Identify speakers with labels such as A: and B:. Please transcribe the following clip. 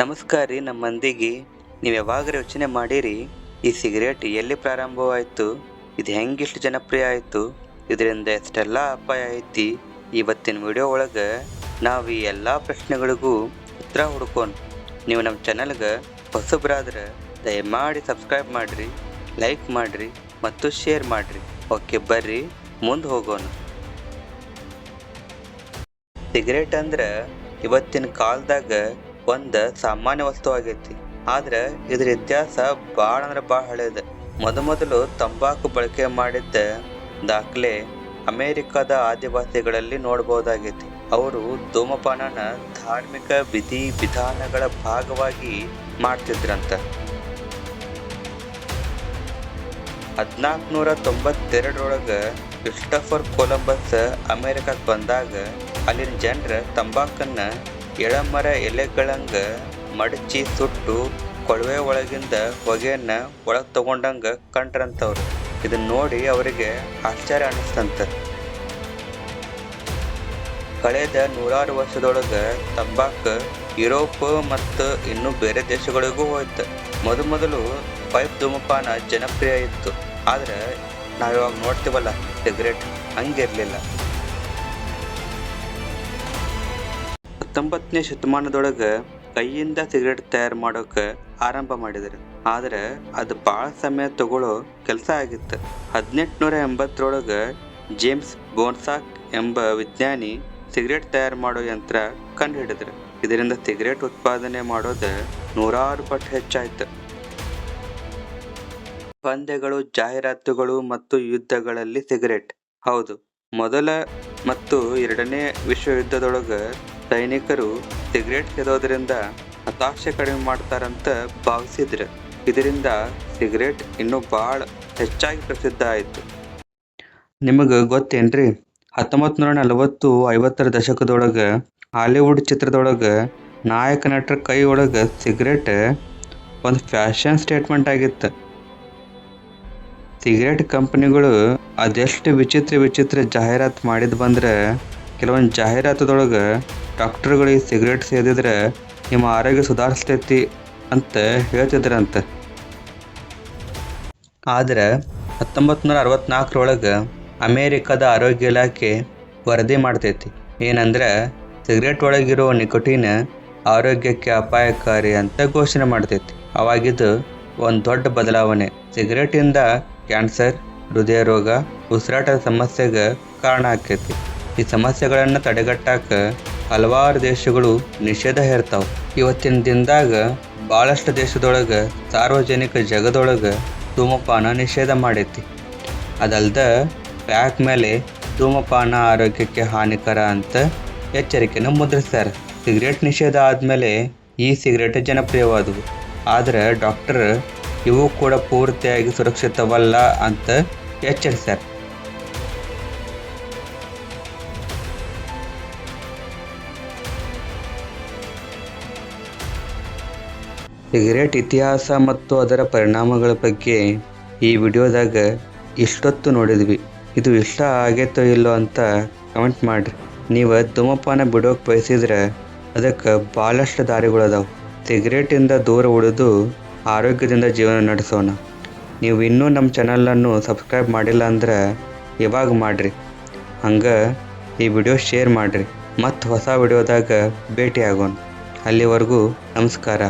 A: ನಮಸ್ಕಾರ ರೀ ನಮ್ಮ ಮಂದಿಗೆ ನೀವು ಯಾವಾಗ ಯೋಚನೆ ಮಾಡಿರಿ? ಈ ಸಿಗರೇಟ್ ಎಲ್ಲಿ ಪ್ರಾರಂಭವಾಯಿತು? ಇದು ಹೆಂಗಿಷ್ಟು ಜನಪ್ರಿಯ ಆಯಿತು? ಇದರಿಂದ ಎಷ್ಟೆಲ್ಲ ಅಪಾಯ ಐತಿ? ಇವತ್ತಿನ ವಿಡಿಯೋ ಒಳಗೆ ನಾವು ಈ ಎಲ್ಲ ಪ್ರಶ್ನೆಗಳಿಗೂ ಉತ್ತರ ಹುಡ್ಕೊಂಡು ನೀವು ನಮ್ಮ ಚಾನಲ್ಗೆ ಹೊಸಬ್ರಾದ್ರೆ ದಯಮಾಡಿ ಸಬ್ಸ್ಕ್ರೈಬ್ ಮಾಡಿರಿ ಲೈಕ್ ಮಾಡಿರಿ ಮತ್ತು ಶೇರ್ ಮಾಡಿರಿ. ಓಕೆ ಬರ್ರಿ, ಮುಂದೆ ಹೋಗೋಣ. ಸಿಗರೇಟ್ ಅಂದ್ರೆ ಇವತ್ತಿನ ಕಾಲದಾಗ ಒಂದು ಸಾಮಾನ್ಯ ವಸ್ತು ಆಗೈತಿ. ಆದ್ರೆ ಇದ್ರ ಇತಿಹಾಸ ಭಾಳ ಅಂದ್ರೆ ಭಾಳ ಹಳೇದ. ಮೊದಮೊದಲು ತಂಬಾಕು ಬಳಕೆ ಮಾಡಿದ್ದ ದಾಖಲೆ ಅಮೇರಿಕಾದ ಆದಿವಾಸಿಗಳಲ್ಲಿ ನೋಡಬಹುದಾಗೈತಿ. ಅವರು ಧೂಮಪಾನನ ಧಾರ್ಮಿಕ ವಿಧಿ ವಿಧಾನಗಳ ಭಾಗವಾಗಿ ಮಾಡ್ತಿದ್ರಂತ. ಹದಿನಾಲ್ಕುನೂರ ತೊಂಬತ್ತೆರಡರೊಳಗ ಕ್ರಿಸ್ಟಫರ್ ಕೊಲಂಬಸ್ ಅಮೆರಿಕಕ್ಕೆ ಬಂದಾಗ ಅಲ್ಲಿನ ಜನರ ತಂಬಾಕನ್ನ ಎಳಮರ ಎಲೆಗಳಂಗ ಮಡಚಿ ಸುಟ್ಟು ಕೊಳವೆ ಒಳಗಿಂದ ಹೊಗೆಯನ್ನ ಒಳಗೆ ತಗೊಂಡಂಗ ಕಂಡ್ರಂತವ್ರು. ಇದನ್ನ ನೋಡಿ ಅವರಿಗೆ ಆಶ್ಚರ್ಯ ಅನಿಸ್ತಂತ. ಕಳೆದ ನೂರಾರು ವರ್ಷದೊಳಗೆ ತಂಬಾಕು ಯುರೋಪ್ ಮತ್ತು ಇನ್ನು ಬೇರೆ ದೇಶಗಳಿಗೂ ಹೋಯ್ತು. ಮೊದಲು ಪೈಪ್ ಧೂಮಪಾನ ಜನಪ್ರಿಯ ಇತ್ತು. ಆದ್ರೆ ನಾವಿವಾಗ ನೋಡ್ತೀವಲ್ಲ, ಸಿಗರೇಟ್ ಹಂಗಿರ್ಲಿಲ್ಲ. ಹತ್ತೊಂಬತ್ತನೇ ಶತಮಾನದೊಳಗೆ ಕೈಯಿಂದ ಸಿಗರೇಟ್ ತಯಾರು ಮಾಡೋಕೆ ಆರಂಭ ಮಾಡಿದರು. ಆದರೆ ಅದು ಭಾಳ ಸಮಯ ತಗೊಳ್ಳೋ ಕೆಲಸ ಆಗಿತ್ತು. ಹದಿನೆಂಟುನೂರ ಎಂಬತ್ತರೊಳಗೆ ಜೇಮ್ಸ್ ಬೋನ್ಸಾಕ್ ಎಂಬ ವಿಜ್ಞಾನಿ ಸಿಗರೇಟ್ ತಯಾರು ಮಾಡೋ ಯಂತ್ರ ಕಂಡುಹಿಡಿದ್ರು. ಇದರಿಂದ ಸಿಗರೇಟ್ ಉತ್ಪಾದನೆ ಮಾಡೋದು ನೂರಾರು ಪಟ್ಟು ಹೆಚ್ಚಾಯ್ತು. ಪಂದ್ಯಗಳು, ಜಾಹೀರಾತುಗಳು ಮತ್ತು ಯುದ್ಧಗಳಲ್ಲಿ ಸಿಗರೇಟ್. ಹೌದು, ಮೊದಲ ಮತ್ತು ಎರಡನೇ ವಿಶ್ವಯುದ್ಧದೊಳಗೆ ಸೈನಿಕರು ಸಿಗರೇಟ್ ಸೇದೋದ್ರಿಂದ ಹತಾಶೆ ಕಡಿಮೆ ಮಾಡ್ತಾರಂತ ಭಾವಿಸಿದ್ರು. ಇದರಿಂದ ಸಿಗರೇಟ್ ಇನ್ನೂ ಭಾಳ ಹೆಚ್ಚಾಗಿ ಪ್ರಸಿದ್ಧ ಆಯಿತು. ನಿಮಗೆ ಗೊತ್ತೇನ್ರಿ? ಹತ್ತೊಂಬತ್ತು ನೂರ ನಲವತ್ತು ಐವತ್ತರ ದಶಕದೊಳಗೆ ಹಾಲಿವುಡ್ ಚಿತ್ರದೊಳಗೆ ನಾಯಕ ನಟರ ಕೈ ಒಳಗೆ ಸಿಗರೇಟ್ ಒಂದು ಫ್ಯಾಷನ್ ಸ್ಟೇಟ್ಮೆಂಟ್ ಆಗಿತ್ತು. ಸಿಗರೇಟ್ ಕಂಪನಿಗಳು ಅದೆಷ್ಟು ವಿಚಿತ್ರ ವಿಚಿತ್ರ ಜಾಹೀರಾತು ಮಾಡಿದ್ ಬಂದ್ರೆ ಕೆಲವೊಂದು ಜಾಹೀರಾತುದೊಳಗೆ ಡಾಕ್ಟರ್ಗಳಿಗೆ ಸಿಗರೇಟ್ ಸೇದಿದ್ರೆ ನಿಮ್ಮ ಆರೋಗ್ಯ ಸುಧಾರಿಸ್ತೈತಿ ಅಂತ ಹೇಳ್ತಿದ್ರಂತೆ. ಆದ್ರೆ ಹತ್ತೊಂಬತ್ತು ನೂರ ಅರವತ್ನಾಲ್ಕರೊಳಗೆ ಅಮೇರಿಕದ ಆರೋಗ್ಯ ಇಲಾಖೆ ವರದಿ ಮಾಡ್ತೈತಿ. ಏನಂದ್ರೆ, ಸಿಗರೇಟ್ ಒಳಗಿರೋ ನಿಕೋಟಿನ್ ಆರೋಗ್ಯಕ್ಕೆ ಅಪಾಯಕಾರಿ ಅಂತ ಘೋಷಣೆ ಮಾಡ್ತೈತಿ. ಅವಾಗಿದ್ದು ಒಂದು ದೊಡ್ಡ ಬದಲಾವಣೆ. ಸಿಗರೇಟಿಂದ ಕ್ಯಾನ್ಸರ್, ಹೃದಯ ರೋಗ, ಉಸಿರಾಟದ ಸಮಸ್ಯೆಗೆ ಕಾರಣ ಆಕೈತಿ ಈ ಸಮಸ್ಯೆಗಳನ್ನು ತಡೆಗಟ್ಟಾಕ ಹಲವಾರು ದೇಶಗಳು ನಿಷೇಧ ಹೇರ್ತಾವೆ. ಇವತ್ತಿನ ದಿನದಾಗ ಭಾಳಷ್ಟು ದೇಶದೊಳಗೆ ಸಾರ್ವಜನಿಕ ಜಗದೊಳಗೆ ಧೂಮಪಾನ ನಿಷೇಧ ಮಾಡೈತಿ. ಅದಲ್ದ ಪ್ಯಾಕ್ ಮೇಲೆ ಧೂಮಪಾನ ಆರೋಗ್ಯಕ್ಕೆ ಹಾನಿಕರ ಅಂತ ಎಚ್ಚರಿಕೆನ ಮುದ್ರಿಸ್ತಾರೆ. ಸಿಗರೇಟ್ ನಿಷೇಧ ಆದಮೇಲೆ ಈ ಸಿಗರೇಟ್ ಜನಪ್ರಿಯವಾದವು. ಆದರೆ ಡಾಕ್ಟರ್ ಇವು ಕೂಡ ಪೂರ್ತಿಯಾಗಿ ಸುರಕ್ಷಿತವಲ್ಲ ಅಂತ ಎಚ್ಚರಿಸ್ಯಾರ ಸಿಗರೇಟ್ ಇತಿಹಾಸ ಮತ್ತು ಅದರ ಪರಿಣಾಮಗಳ ಬಗ್ಗೆ ಈ ವಿಡಿಯೋದಾಗ ಇಷ್ಟೊತ್ತು ನೋಡಿದ್ವಿ. ಇದು ಇಷ್ಟ ಆಗೈತೋ ಇಲ್ಲೋ ಅಂತ ಕಮೆಂಟ್ ಮಾಡಿರಿ. ನೀವು ಧೂಮಪಾನ ಬಿಡೋಕೆ ಬಯಸಿದ್ರೆ ಅದಕ್ಕೆ ಭಾಳಷ್ಟು ದಾರಿಗಳದಾವೆ ಸಿಗರೇಟಿಂದ ದೂರ ಉಳಿದು ಆರೋಗ್ಯದಿಂದ ಜೀವನ ನಡೆಸೋಣ. ನೀವು ಇನ್ನೂ ನಮ್ಮ ಚಾನಲನ್ನು ಸಬ್ಸ್ಕ್ರೈಬ್ ಮಾಡಿಲ್ಲ ಅಂದ್ರೆ ಇವಾಗ ಮಾಡಿರಿ. ಹಂಗೆ ಈ ವಿಡಿಯೋ ಶೇರ್ ಮಾಡಿರಿ. ಮತ್ತು ಹೊಸ ವಿಡಿಯೋದಾಗ ಭೇಟಿ ಆಗೋಣ ಅಲ್ಲಿವರೆಗೂ ನಮಸ್ಕಾರ.